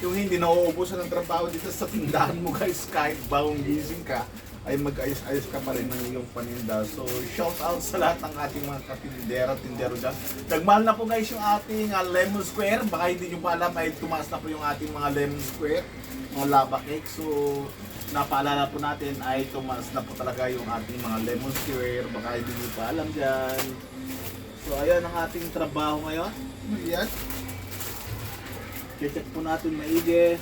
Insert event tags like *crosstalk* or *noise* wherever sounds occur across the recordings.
Yung hindi nauubusan ng trabaho dito sa tindahan mo guys, kahit bagong gising ka, ay mag-ayos-ayos ka pa rin ng iyong paninda. So, shout out sa lahat ng ating mga katindera, tindero dyan. Nagmahal na po guys yung ating ah, lemon square. Baka hindi nyo pa alam ay tumaas na po yung ating mga lemon square, mga lava cake. So, napaalala po natin ay tumaas na po talaga yung ating mga lemon square. Baka hindi nyo pa alam dyan. So, ayan ang ating trabaho ngayon. Ayan. check po natin maigi.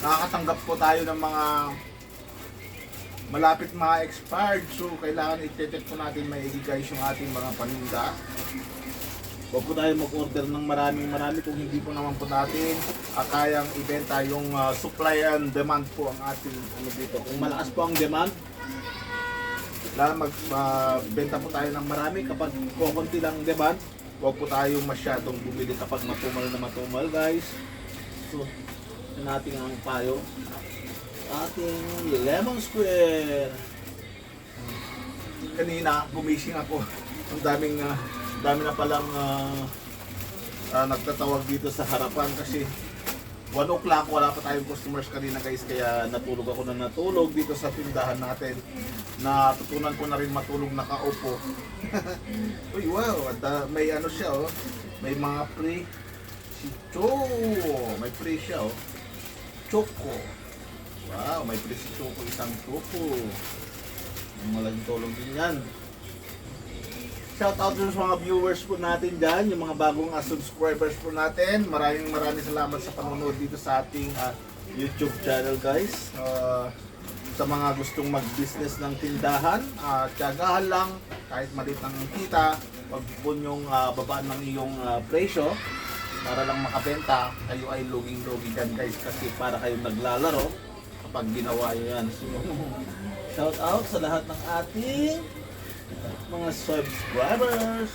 Nakakatanggap po tayo ng mga malapit mga expired. So, kailangan i-check po natin maigi guys yung ating mga paninda. Huwag po tayo mag-order ng maraming marami kung hindi po naman po natin uh, kayang ibenta yung ah, supply and demand po ang ating ano dito. Kung malakas po ang demand, kailangan magbenta po tayo ng marami kapag kukunti lang ang demand huwag po tayong masyadong bumili kapag matumal na matumal guys so natin ang payo ating lemon square kanina gumising ako ang daming ah, dami na palang ah, ah, nagtatawag dito sa harapan kasi 1 o'clock, wala pa tayong customers kanina guys, kaya natulog ako na natulog dito sa tindahan natin. Natutunan ko na rin matulog nakaupo. *laughs* Uy, wow, at ah, may ano siya oh, may mga pre si Cho, may pre siya oh. Choco. Wow, may pre si Choco, isang Choco. Malaking tulong din yan. Shout out sa mga viewers po natin dyan, yung mga bagong uh, subscribers po natin. Maraming maraming salamat sa panonood dito sa ating ah, YouTube channel guys. Ah, sa mga gustong mag-business ng tindahan, uh, tiyagahan lang kahit maliit ang kita, wag po yung babaan ng iyong ah, presyo para lang makabenta, kayo ay loging-logi dyan guys kasi para kayo naglalaro kapag ginawa yan. *laughs* Shout out sa lahat ng ating mga subscribers.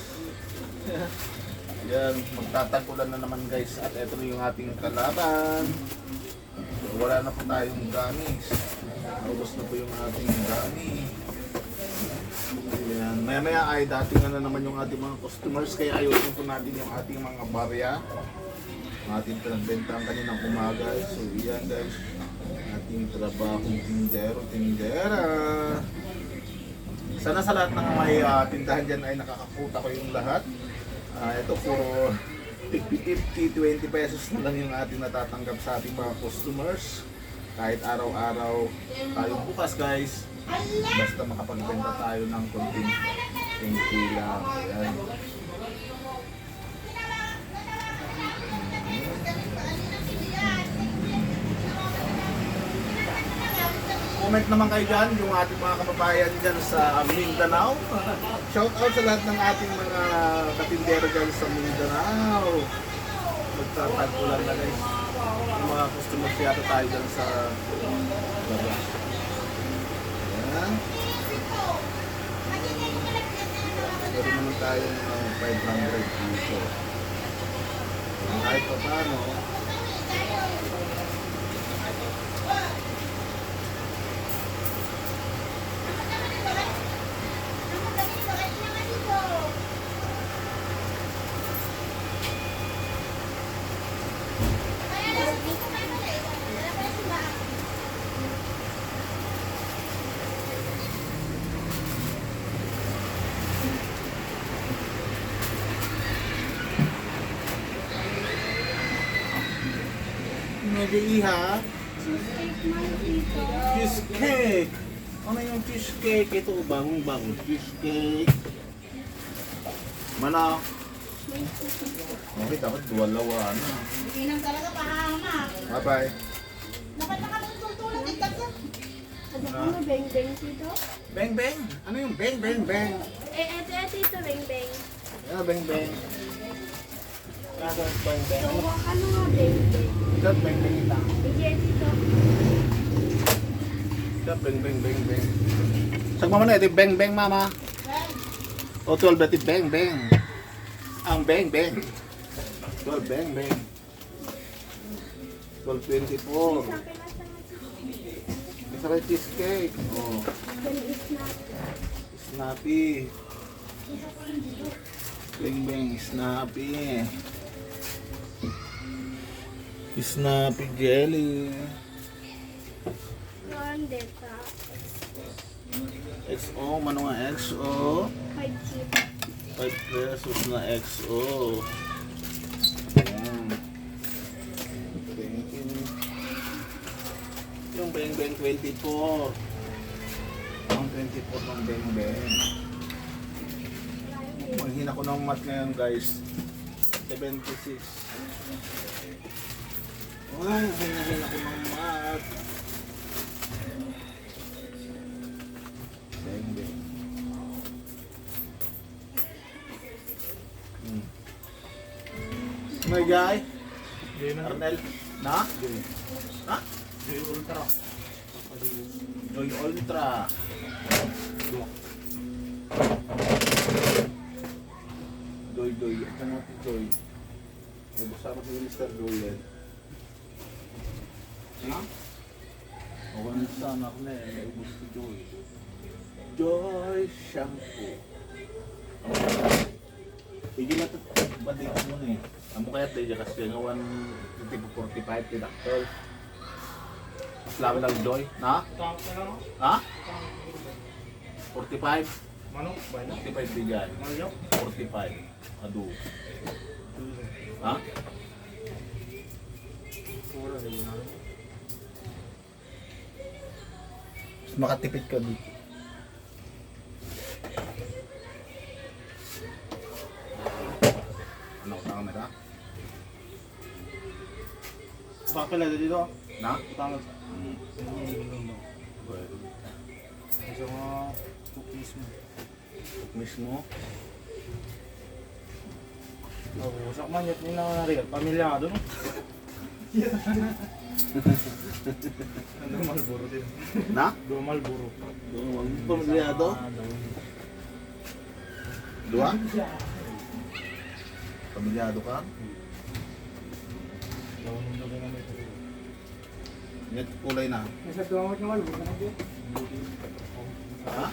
*laughs* Yan, magtatagulan na naman guys at ito na yung ating kalaban. Wala na po tayong gamis. Naubos na po yung ating gami. Yan, maya maya ay dating na naman yung ating mga customers kaya ayusin po natin yung ating mga barya. Ating pinagbenta ang kaninang umaga. So yan guys, ating trabahong tindero, tindera. Sana sa lahat ng may ah, tindahan dyan ay nakakakuta ko yung lahat. Ah, ito puro 50, 20 pesos na lang yung ating natatanggap sa ating mga customers. Kahit araw-araw tayo bukas guys. Basta makapagbenta tayo ng konting konti lang. Ayan. Comment naman kayo dyan, yung ating mga kababayan dyan sa Mindanao. Shout out sa lahat ng ating mga katindero dyan sa Mindanao. Magtatagulan na guys. Yung mga customers yata tayo dyan sa baba. Ayan. Meron naman tayong uh, 500 dito. Kahit pa paano, medyo iha. Cheesecake! Ano yung cheesecake? Ito, bagong-bagong cheesecake. Manok. Okay, dapat duwalawa na. Hindi nang talaga pahamak. Bye-bye. Dapat nakatutulog din ka. Ano ka na beng beng dito? Bang bang! Ano yung bang bang bang? Eh, eto, eto, ito, beng beng. Ano bang bang? Ano bang bang? So, ano nga beng beng? Ito bang bang ita. Hindi, dito. Siya, beng, beng, beng, beng. Sag mama na, ito beng, beng, mama. O, 12, ito beng, beng. Ang beng, beng. 12, beng, beng. 12.24. Isa rin cheesecake. Oh, snappy. Beng, beng, snappy. Snappy jelly. Grandeta. XO, mano nga XO. Five chip. 5 pesos na XO. Ayan. Thank you. Yung Beng Beng 24. Ang 24 ng Beng Beng. Manghina ko ng mat ngayon guys. 76. Ay, manghina ko ng mat. Beng Beng. Hmm. May guy? Arnel? Na? Ha? Joy Ultra. Joy Ultra. Doy Doy. Ito si Joy. May busama si Mr. Doyle. Ha? Ako na sana ako na eh. May ubus si Joy. Joy Shampoo. Hindi na ito, balik mo na eh. Amo kaya tayo kasi nga 145 deductor. Mas lami lang joy. Na? Ha? 45? Manok ba na? 45 bigay. Manok? 45. Ado. Ha? Pura rin na. Mas makatipid ka dito. Ano camera? Baka pala dito. Na? Tama. Hmm. Pwede. Isa mga cookies mo. Mismo. Oo, sa manyat nila na rin. Pamilyado no? Ano *laughs* malburo din? Na? Doon, pamilyado? Dua? Pamilyado ka? Net kulay na. Nasa tuwang ng malburo na din. Ha?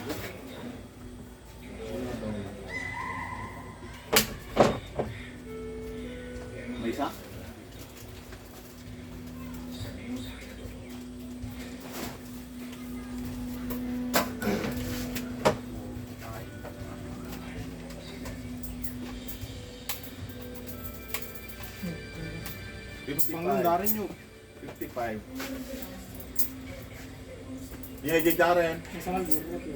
Pangundarin nyo. 55. Yeah, jig. Nasa malburo ko.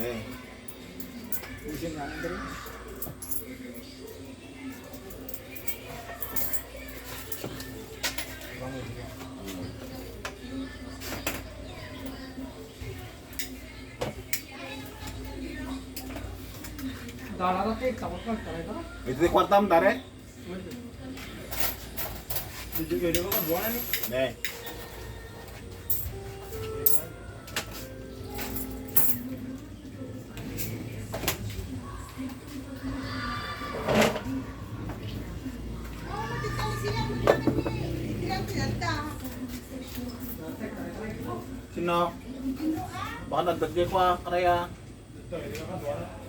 Eh. Usin na ka takot ka, taray ka. Ito di kwartam dare? Did Sino? Baka nagdagay ko ah, karaya. Ito, hindi ka.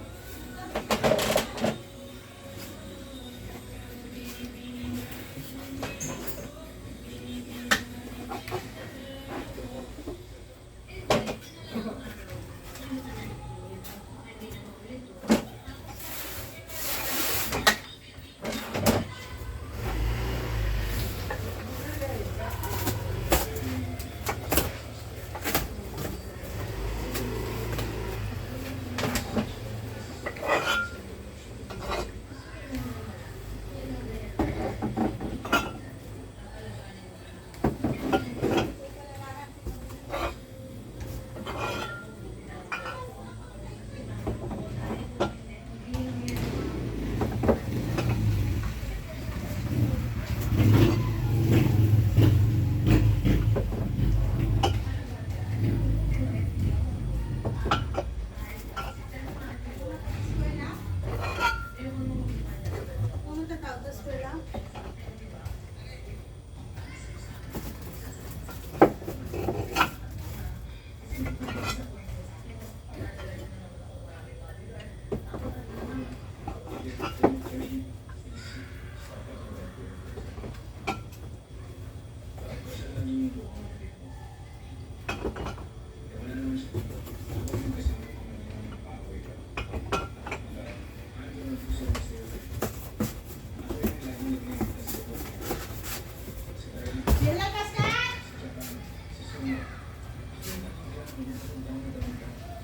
da kaldı söyle.